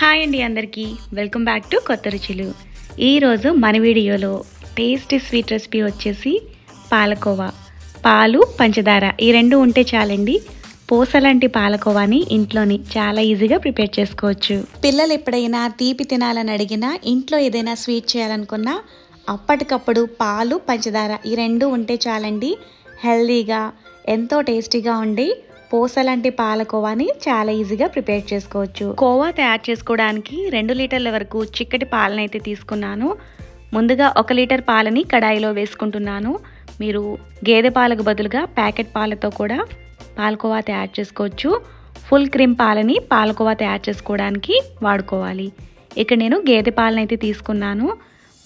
Hi అండి అందరికీ. Welcome back to కొత్త రుచులు. ఈరోజు మన వీడియోలో టేస్టీ స్వీట్ రెసిపీ వచ్చేసి పాలకోవా. పాలు పంచదార ఈ రెండు ఉంటే చాలండి. పూసలాంటి పాలకోవాని ఇంట్లోని చాలా ఈజీగా ప్రిపేర్ చేసుకోవచ్చు. పిల్లలు ఎప్పుడైనా తీపి తినాలని అడిగినా ఇంట్లో ఏదైనా స్వీట్ చేయాలనుకున్నా అప్పటికప్పుడు పాలు పంచదార ఈ రెండు ఉంటే చాలండి. హెల్దీగా ఎంతో టేస్టీగా ఉండి పూసలాంటి పాలకోవాని చాలా ఈజీగా ప్రిపేర్ చేసుకోవచ్చు. కోవా తయారు చేసుకోవడానికి రెండు లీటర్ల వరకు చిక్కటి పాలనైతే అయితే తీసుకున్నాను. ముందుగా ఒక లీటర్ పాలని కడాయిలో వేసుకుంటున్నాను. మీరు గేదె పాలకు బదులుగా ప్యాకెట్ పాలతో కూడా పాలకోవా తయారు చేసుకోవచ్చు. ఫుల్ క్రీమ్ పాలని పాలకోవా తయారు చేసుకోవడానికి వాడుకోవాలి. ఇక్కడ నేను గేదె పాలనైతే తీసుకున్నాను.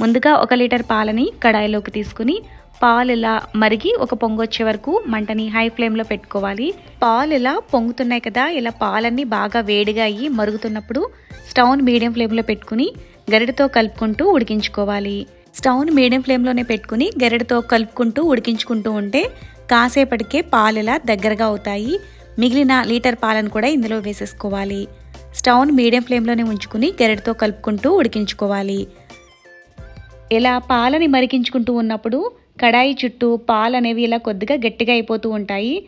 ముందుగా ఒక లీటర్ పాలని కడాయిలోకి తీసుకుని పాలు ఇలా మరిగి ఒక పొంగు వచ్చే వరకు మంటని హై ఫ్లేమ్లో పెట్టుకోవాలి. పాలు ఇలా పొంగుతున్నాయి కదా ఇలా పాలన్నీ బాగా వేడిగా అయ్యి మరుగుతున్నప్పుడు స్టవ్ని మీడియం ఫ్లేమ్లో పెట్టుకుని గరిటతో కలుపుకుంటూ ఉడికించుకోవాలి. స్టవ్ని మీడియం ఫ్లేమ్లోనే పెట్టుకుని గరిటతో కలుపుకుంటూ ఉడికించుకుంటూ ఉంటే కాసేపటికే పాలు ఇలా దగ్గరగా అవుతాయి. మిగిలిన లీటర్ పాలను కూడా ఇందులో వేసేసుకోవాలి. స్టవ్ని మీడియం ఫ్లేమ్లోనే ఉంచుకుని గరిటతో కలుపుకుంటూ ఉడికించుకోవాలి. ఇలా పాలని మరిగించుకుంటూ ఉన్నప్పుడు కడాయి చుట్టూ పాలు అనేవి ఇలా కొద్దిగా గట్టిగా అయిపోతూ ఉంటాయి.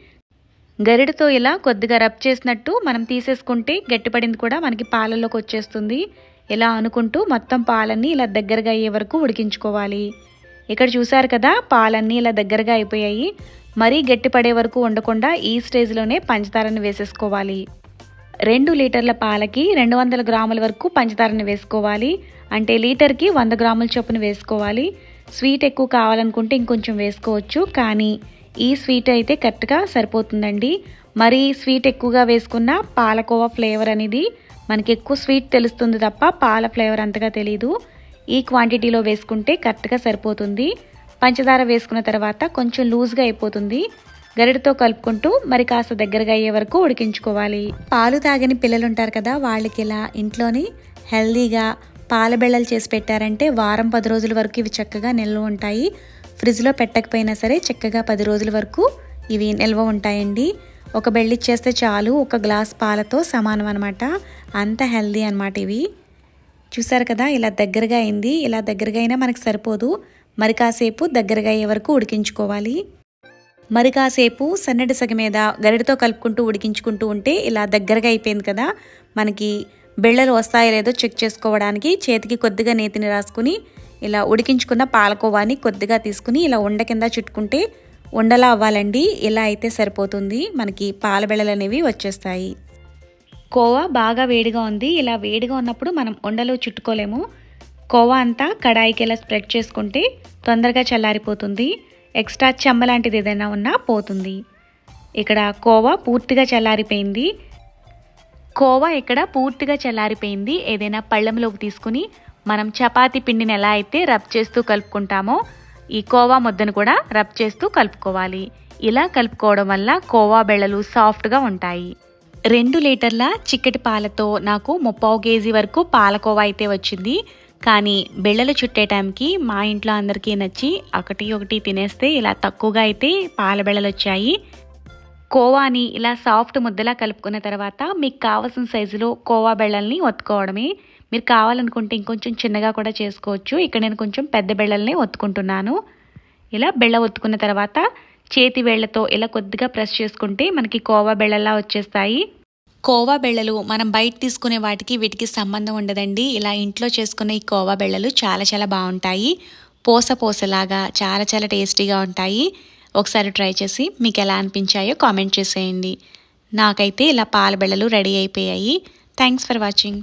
గరిటతో ఇలా కొద్దిగా రబ్ చేసినట్టు మనం తీసేసుకుంటే గట్టిపడింది కూడా మనకి పాలల్లోకి వచ్చేస్తుంది. ఇలా అనుకుంటూ మొత్తం పాలన్నీ ఇలా దగ్గరగా అయ్యే వరకు ఉడికించుకోవాలి. ఇక్కడ చూసారు కదా పాలన్నీ ఇలా దగ్గరగా అయిపోయాయి. మరీ గట్టిపడే వరకు ఉండకుండా ఈ స్టేజ్లోనే పంచదారని వేసేసుకోవాలి. రెండు లీటర్ల పాలకి రెండు వందల గ్రాముల వరకు పంచదారని వేసుకోవాలి. అంటే లీటర్కి వంద గ్రాముల చొప్పున వేసుకోవాలి. స్వీట్ ఎక్కువ కావాలనుకుంటే ఇంకొంచెం వేసుకోవచ్చు కానీ ఈ స్వీట్ అయితే కరెక్ట్గా సరిపోతుందండి. మరి స్వీట్ ఎక్కువగా వేసుకున్న పాలకోవా ఫ్లేవర్ అనేది మనకి ఎక్కువ స్వీట్ తెలుస్తుంది తప్ప పాల ఫ్లేవర్ అంతగా తెలియదు ఈ క్వాంటిటీలో వేసుకుంటే కరెక్ట్గా సరిపోతుంది. పంచదార వేసుకున్న తర్వాత కొంచెం లూజ్గా అయిపోతుంది. గరిటతో కలుపుకుంటూ మరి కాస్త దగ్గరగా అయ్యే వరకు ఉడికించుకోవాలి. పాలు తాగని పిల్లలు ఉంటారు కదా వాళ్ళకి ఇలా ఇంట్లోని హెల్దీగా పాల బెళ్ళలు చేసి పెట్టారంటే వారం పది రోజుల వరకు ఇవి చక్కగా నిల్వ ఉంటాయి. ఫ్రిడ్జ్లో పెట్టకపోయినా సరే చక్కగా పది రోజుల వరకు ఇవి నిల్వ ఉంటాయండి. ఒక బెళ్ళిచ్చేస్తే చాలు ఒక గ్లాస్ పాలతో సమానం అనమాట అంత హెల్దీ అనమాట ఇవి. చూసారు కదా ఇలా దగ్గరగా అయింది. ఇలా దగ్గరగా అయినా మనకు సరిపోదు. మరి కాసేపు దగ్గరగా అయ్యే వరకు ఉడికించుకోవాలి. మరి కాసేపు సన్నటి సగ మీద గరిటతో కలుపుకుంటూ ఉడికించుకుంటూ ఉంటే ఇలా దగ్గరగా అయిపోయింది కదా మనకి బిళ్ళలు వస్తాయో లేదో చెక్ చేసుకోవడానికి చేతికి కొద్దిగా నేతిని రాసుకుని ఇలా ఉడికించుకున్న పాలకోవాని కొద్దిగా తీసుకుని ఇలా ఉండ కింద చుట్టుకుంటే ఉండలా అవ్వాలండి. ఇలా అయితే సరిపోతుంది. మనకి పాల బిళ్ళలు అనేవి వచ్చేస్తాయి. కోవా బాగా వేడిగా ఉంది. ఇలా వేడిగా ఉన్నప్పుడు మనం ఉండలు చుట్టుకోలేము. కోవా అంతా కడాయికి ఇలా స్ప్రెడ్ చేసుకుంటే తొందరగా చల్లారిపోతుంది. ఎక్స్ట్రా చెమ్మ లాంటిది ఏదైనా ఉన్నా పోతుంది. ఇక్కడ కోవా పూర్తిగా చల్లారిపోయింది. కోవా ఇక్కడ పూర్తిగా చల్లారిపోయింది. ఏదైనా పళ్ళంలోకి తీసుకుని మనం చపాతి పిండిని ఎలా అయితే రబ్ చేస్తూ కలుపుకుంటామో ఈ కోవా ముద్దను కూడా రబ్ చేస్తూ కలుపుకోవాలి. ఇలా కలుపుకోవడం వల్ల కోవా బెళ్ళలు సాఫ్ట్గా ఉంటాయి. రెండు లీటర్ల చిక్కటి పాలతో నాకు ముప్పావు కేజీ వరకు పాలకోవా అయితే వచ్చింది. కానీ బిళ్ళలు చుట్టే టైంకి మా ఇంట్లో అందరికీ నచ్చి ఒకటి ఒకటి తినేస్తే ఇలా తక్కువగా అయితే పాల బిళ్ళలు వచ్చాయి. కోవాని ఇలా సాఫ్ట్ ముద్దలా కలుపుకున్న తర్వాత మీకు కావాల్సిన సైజులో కోవా బెళ్ళల్ని ఒత్తుకోవడమే. మీరు కావాలనుకుంటే ఇంకొంచెం చిన్నగా కూడా చేసుకోవచ్చు. ఇక్కడ నేను కొంచెం పెద్ద బెళ్ళల్ని ఒత్తుకుంటున్నాను. ఇలా బెళ్ళ ఒత్తుకున్న తర్వాత చేతి వేళ్ళతో ఇలా కొద్దిగా ప్రెస్ చేసుకుంటే మనకి కోవా బెళ్ళలా వచ్చేస్తాయి. కోవా బెళ్ళలు మనం బయట తీసుకునే వాటికి వీటికి సంబంధం ఉండదండి. ఇలా ఇంట్లో చేసుకునే ఈ కోవా బెళ్ళలు చాలా చాలా బాగుంటాయి. పోస పోసలాగా చాలా చాలా టేస్టీగా ఉంటాయి. ఒకసారి ట్రై చేసి మీకు ఎలా అనిపించాయో కామెంట్ చేసేయండి. నాకైతే ఇలా పాల బెళ్ళలు రెడీ అయిపోయాయి. Thanks for watching.